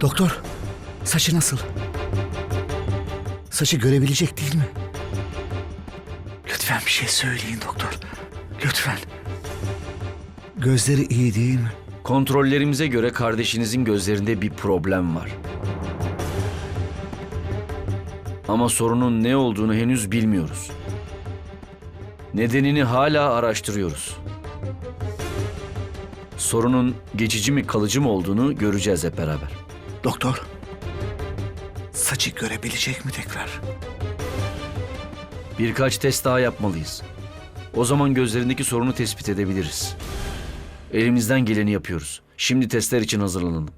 Doktor, saçı nasıl? Saçı görebilecek değil mi? Lütfen bir şey söyleyin doktor. Lütfen. Gözleri iyi değil mi? Kontrollerimize göre kardeşinizin gözlerinde bir problem var. Ama sorunun ne olduğunu henüz bilmiyoruz. Nedenini hala araştırıyoruz. Sorunun geçici mi kalıcı mı olduğunu göreceğiz hep beraber. Doktor, saçı görebilecek mi tekrar? Birkaç test daha yapmalıyız. O zaman gözlerindeki sorunu tespit edebiliriz. Elimizden geleni yapıyoruz. Şimdi testler için hazırlanalım.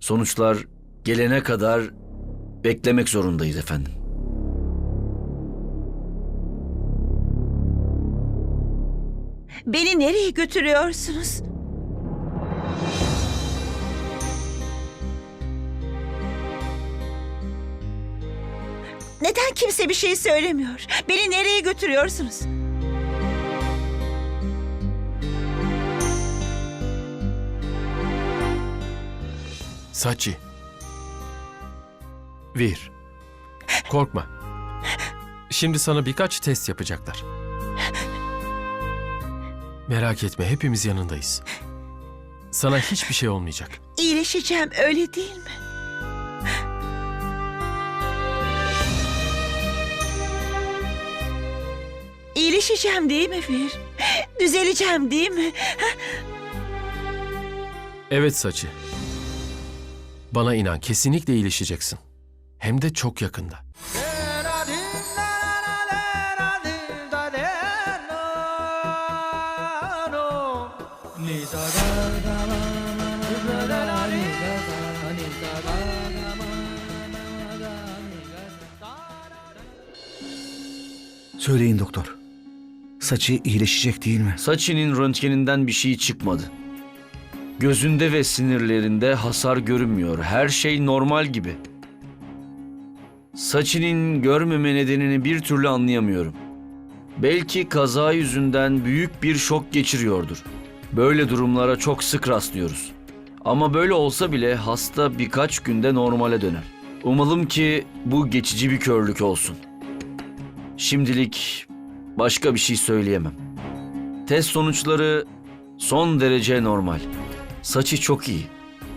Sonuçlar gelene kadar beklemek zorundayız efendim. Beni nereye götürüyorsunuz? Neden kimse bir şey söylemiyor? Beni nereye götürüyorsunuz? Saçi. Vir. Korkma. Şimdi sana birkaç test yapacaklar. Merak etme hepimiz yanındayız. Sana hiçbir şey olmayacak. İyileşeceğim öyle değil mi? İyileşeceğim değil mi Fir? Düzeleceğim değil mi? Evet Saçı. Bana inan kesinlikle iyileşeceksin. Hem de çok yakında. Söyleyin doktor. Saçı iyileşecek değil mi? Saçinin röntgeninden bir şey çıkmadı. Gözünde ve sinirlerinde hasar görünmüyor. Her şey normal gibi. Saçının görmeme nedenini bir türlü anlayamıyorum. Belki kaza yüzünden büyük bir şok geçiriyordur. Böyle durumlara çok sık rastlıyoruz. Ama böyle olsa bile hasta birkaç günde normale döner. Umalım ki bu geçici bir körlük olsun. Şimdilik başka bir şey söyleyemem. Test sonuçları son derece normal. Saçı çok iyi.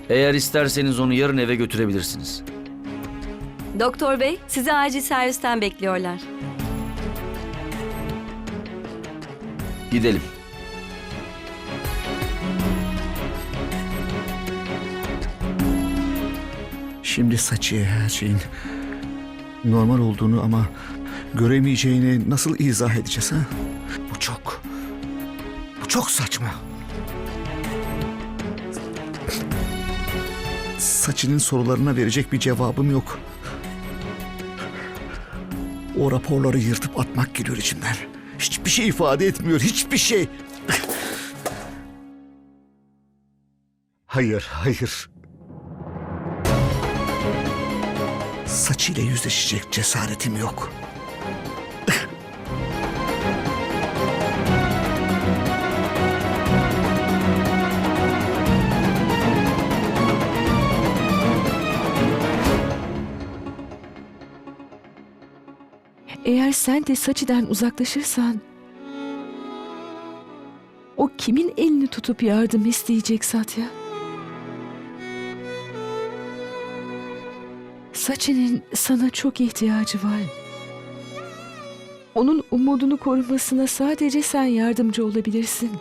Eğer isterseniz onu yarın eve götürebilirsiniz. Doktor bey, sizi acil servisten bekliyorlar. Gidelim. Şimdi saçı her şeyin normal olduğunu ama göremeyeceğini nasıl izah edeceğiz ha? Bu çok, bu çok saçma. Saçının sorularına verecek bir cevabım yok. O raporları yırtıp atmak geliyor içimden. Hiçbir şey ifade etmiyor, hiçbir şey. Hayır, hayır. Saçıyla yüzleşecek cesaretim yok. Eğer sen de Saçı'dan uzaklaşırsan... O kimin elini tutup yardım isteyecek Satya? Saçı'nın sana çok ihtiyacı var. Onun umudunu korumasına sadece sen yardımcı olabilirsin.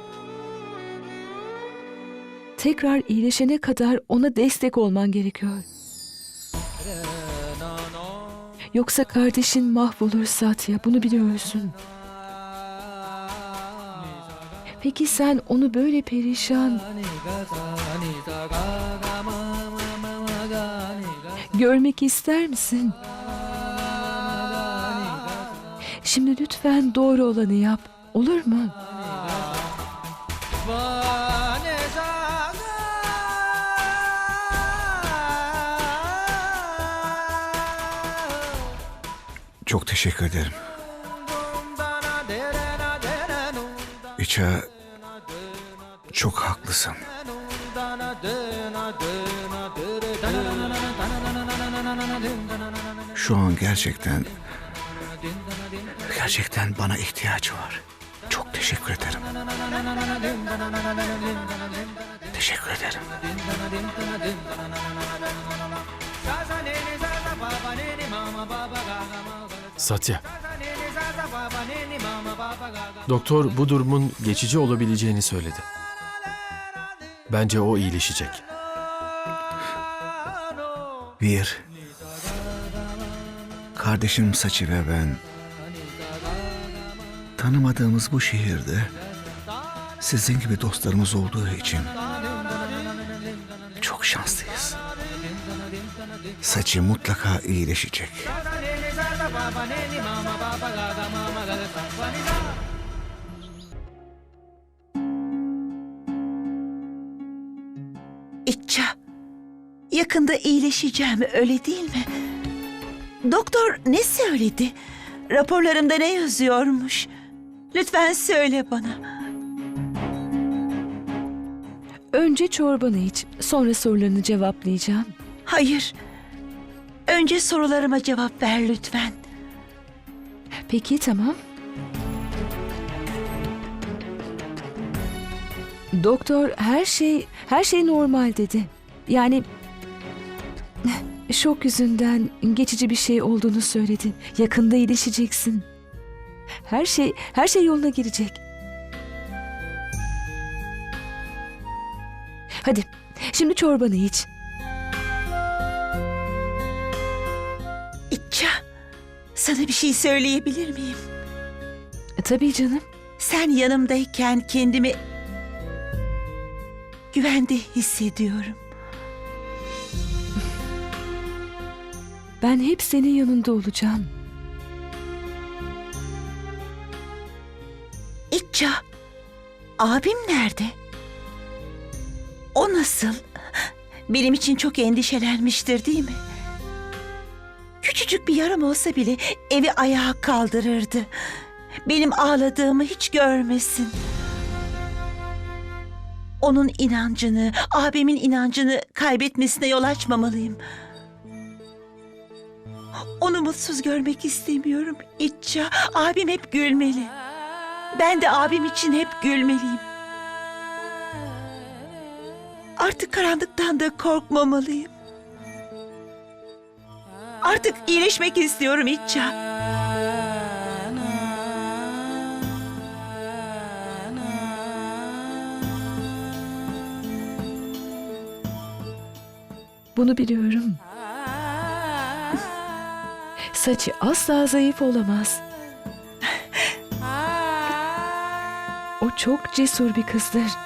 Tekrar iyileşene kadar ona destek olman gerekiyor. Yoksa kardeşin mahvolur Satya, bunu biliyorsun. Peki sen onu böyle perişan... Görmek ister misin? Şimdi lütfen doğru olanı yap. Olur mu? Çok teşekkür ederim. İça çok haklısın. Şu an gerçekten gerçekten bana ihtiyacı var. Çok teşekkür ederim. Teşekkür ederim. Satya. Doktor bu durumun geçici olabileceğini söyledi. Bence o iyileşecek. Bir, kardeşim Saçı ve ben tanımadığımız bu şehirde sizin gibi dostlarımız olduğu için çok şanslıyız. Saçı mutlaka iyileşecek. İtça, yakında iyileşeceğim öyle değil mi? Doktor ne söyledi? Raporlarımda ne yazıyormuş? Lütfen söyle bana. Önce çorbanı iç, sonra sorularını cevaplayacağım. Hayır. Önce sorularıma cevap ver lütfen. Peki tamam. Doktor her şey her şey normal dedi. Yani şok yüzünden geçici bir şey olduğunu söyledi. Yakında iyileşeceksin. Her şey her şey yoluna girecek. Hadi şimdi çorbanı iç. Sana bir şey söyleyebilir miyim? E, tabii canım. Sen yanımdayken kendimi güvende hissediyorum. Ben hep senin yanında olacağım. İtça, abim nerede? O nasıl? Benim için çok endişelenmiştir değil mi? Küçücük bir yaram olsa bile evi ayağa kaldırırdı. Benim ağladığımı hiç görmesin. Onun inancını, abimin inancını kaybetmesine yol açmamalıyım. Onu mutsuz görmek istemiyorum. İtça, abim hep gülmeli. Ben de abim için hep gülmeliyim. Artık karanlıktan da korkmamalıyım. Artık iyileşmek istiyorum İtça. Bunu biliyorum. Saçı asla zayıf olamaz. O çok cesur bir kızdır.